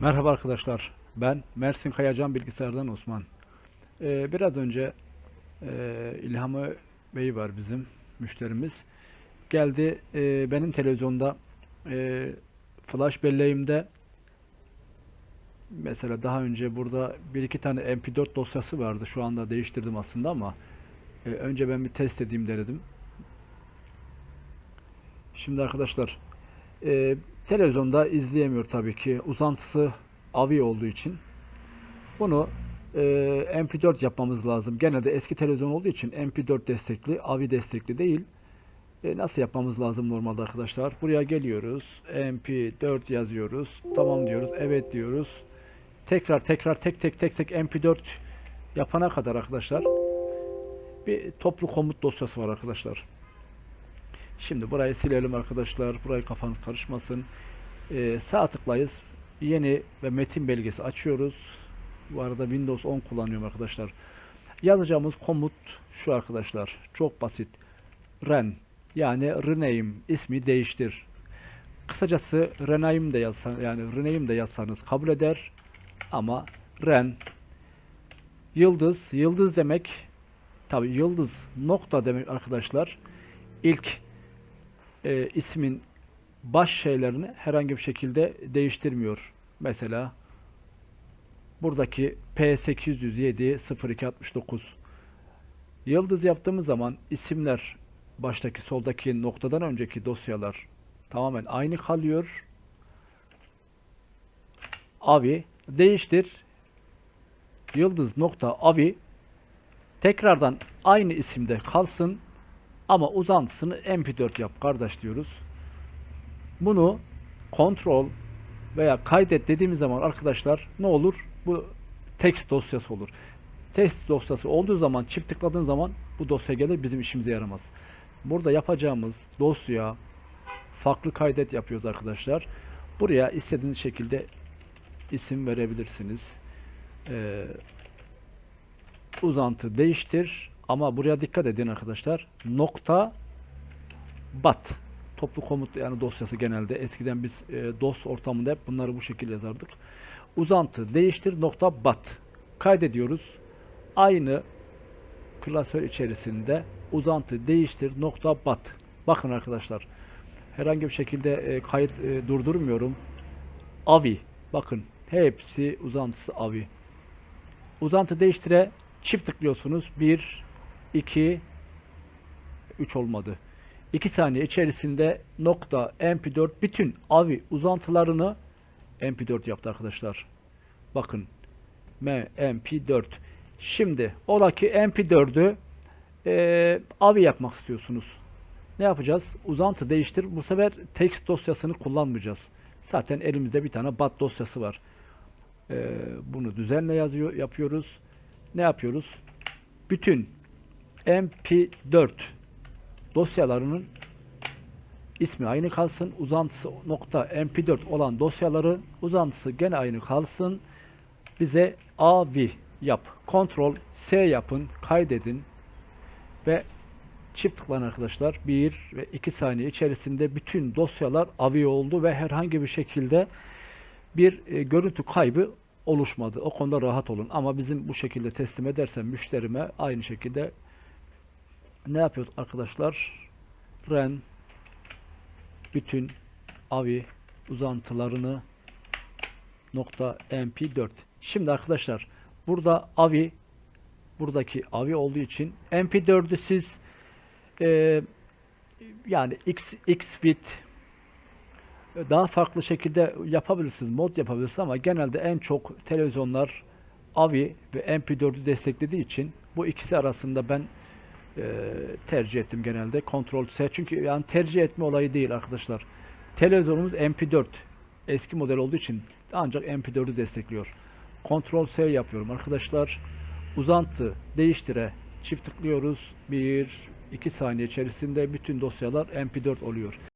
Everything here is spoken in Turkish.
Merhaba arkadaşlar. Ben Mersin Kayacan Bilgisayar'dan Osman. Ee, biraz önce e, İlhamı Bey var bizim müşterimiz. Geldi e, benim televizyonda e, flash belleğimde mesela daha önce burada bir iki tane MP4 dosyası vardı. Şu anda değiştirdim aslında ama e, önce ben bir test edeyim dedim. Şimdi arkadaşlar e, televizyonda izleyemiyor tabii ki. Uzantısı AVI olduğu için. Bunu e, MP4 yapmamız lazım. Genelde eski televizyon olduğu için MP4 destekli, AVI destekli değil. E, nasıl yapmamız lazım normalde arkadaşlar? Buraya geliyoruz. MP4 yazıyoruz. Tamam diyoruz. Evet diyoruz. Tekrar tekrar tek tek tek tek MP4 yapana kadar arkadaşlar bir toplu komut dosyası var arkadaşlar. Şimdi burayı silelim arkadaşlar. Burayı kafanız karışmasın. Ee, sağ tıklayız. Yeni ve metin belgesi açıyoruz. Bu arada Windows 10 kullanıyorum arkadaşlar. Yazacağımız komut şu arkadaşlar. Çok basit. Ren yani rename ismi değiştir. Kısacası rename de yazsan yani rename de yazsanız kabul eder. Ama ren yıldız yıldız demek tabi yıldız nokta demek arkadaşlar. İlk e, ismin baş şeylerini herhangi bir şekilde değiştirmiyor. Mesela buradaki P807 0269 yıldız yaptığımız zaman isimler baştaki soldaki noktadan önceki dosyalar tamamen aynı kalıyor. Avi değiştir yıldız nokta avi tekrardan aynı isimde kalsın ama uzantısını mp4 yap kardeş diyoruz. Bunu kontrol veya kaydet dediğimiz zaman arkadaşlar ne olur? Bu text dosyası olur. Text dosyası olduğu zaman çift tıkladığın zaman bu dosya gelir bizim işimize yaramaz. Burada yapacağımız dosya farklı kaydet yapıyoruz arkadaşlar. Buraya istediğiniz şekilde isim verebilirsiniz. Ee, uzantı değiştir ama buraya dikkat edin arkadaşlar. Nokta bat toplu komut yani dosyası genelde eskiden biz e, DOS ortamında hep bunları bu şekilde yazardık. Uzantı değiştir nokta bat kaydediyoruz. Aynı klasör içerisinde uzantı değiştir nokta bat. Bakın arkadaşlar herhangi bir şekilde e, kayıt e, durdurmuyorum. Avi bakın hepsi uzantısı avi. Uzantı değiştire çift tıklıyorsunuz. 1 2 3 olmadı. 2 saniye içerisinde nokta mp4 bütün avi uzantılarını mp4 yaptı arkadaşlar. Bakın m mp4. Şimdi ola ki mp4'ü e, avi yapmak istiyorsunuz. Ne yapacağız? Uzantı değiştir. Bu sefer text dosyasını kullanmayacağız. Zaten elimizde bir tane bat dosyası var. E, bunu düzenle yazıyor yapıyoruz. Ne yapıyoruz? Bütün mp4 dosyalarının ismi aynı kalsın. Uzantısı nokta mp4 olan dosyaların uzantısı gene aynı kalsın. Bize avi yap. Ctrl S yapın. Kaydedin. Ve çift tıklayın arkadaşlar. 1 ve 2 saniye içerisinde bütün dosyalar avi oldu ve herhangi bir şekilde bir e, görüntü kaybı oluşmadı. O konuda rahat olun. Ama bizim bu şekilde teslim edersem müşterime aynı şekilde ne yapıyoruz arkadaşlar? Ren bütün avi uzantılarını nokta mp4. Şimdi arkadaşlar burada avi buradaki avi olduğu için mp4'ü siz e, yani x xvid daha farklı şekilde yapabilirsiniz, mod yapabilirsiniz ama genelde en çok televizyonlar AVI ve MP4'ü desteklediği için bu ikisi arasında ben e, tercih ettim genelde. Ctrl S çünkü yani tercih etme olayı değil arkadaşlar. Televizyonumuz MP4 eski model olduğu için ancak MP4'ü destekliyor. Ctrl S yapıyorum arkadaşlar. Uzantı değiştire çift tıklıyoruz. 1 2 saniye içerisinde bütün dosyalar MP4 oluyor.